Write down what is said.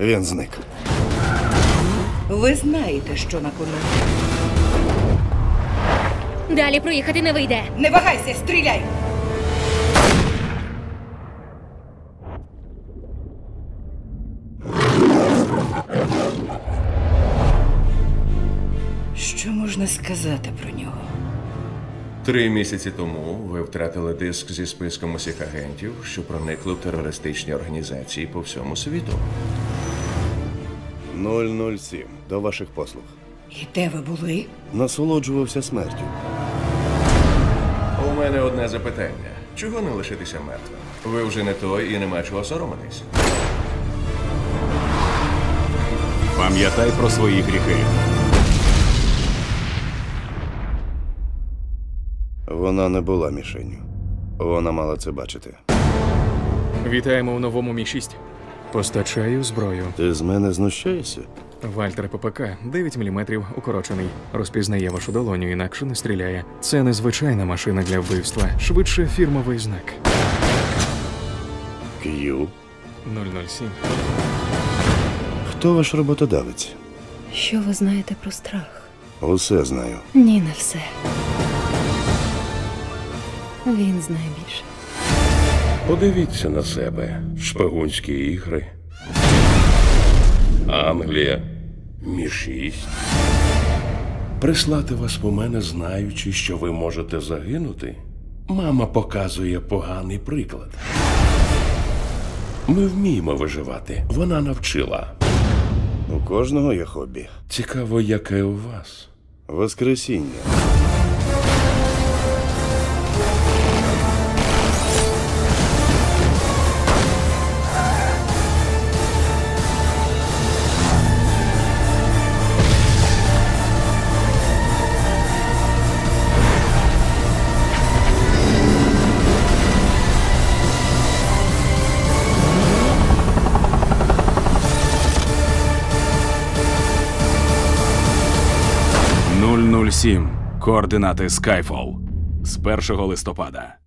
Він зник. Ви знаєте, що на кону. Далі проїхати не вийде. Не вагайся, стріляй! Що можна сказати про нього? Три місяці тому ви втратили диск зі списком усіх агентів, що проникли в терористичні організації по всьому світу. 007. До ваших послуг. І де ви були? Насолоджувався смертю. У мене одне запитання: чого не лишитися мертвим? Ви вже не той і нема чого соромитись. Пам'ятай про свої гріхи. Вона не була мішенню. Вона мала це бачити. Вітаємо у новому Мі 6 Постачаю зброю. Ти з мене знущаєшся? Вальтер ППК 9 мм укорочений. Розпізнає вашу долоню, інакше не стріляє. Це незвичайна машина для вбивства, швидше фірмовий знак. К'ю. 007. Хто ваш роботодавець? Що ви знаєте про страх? Усе знаю. Ні, не все. Він знає більше. Подивіться на себе. Шпигунські ігри. Англія. Мі-6. Прислати вас по мене, знаючи, що ви можете загинути. Мама показує поганий приклад. Ми вміємо виживати. Вона навчила. У кожного є хобі. Цікаво, яке у вас. Воскресіння. «007. Координати Skyfall. З 1 листопада.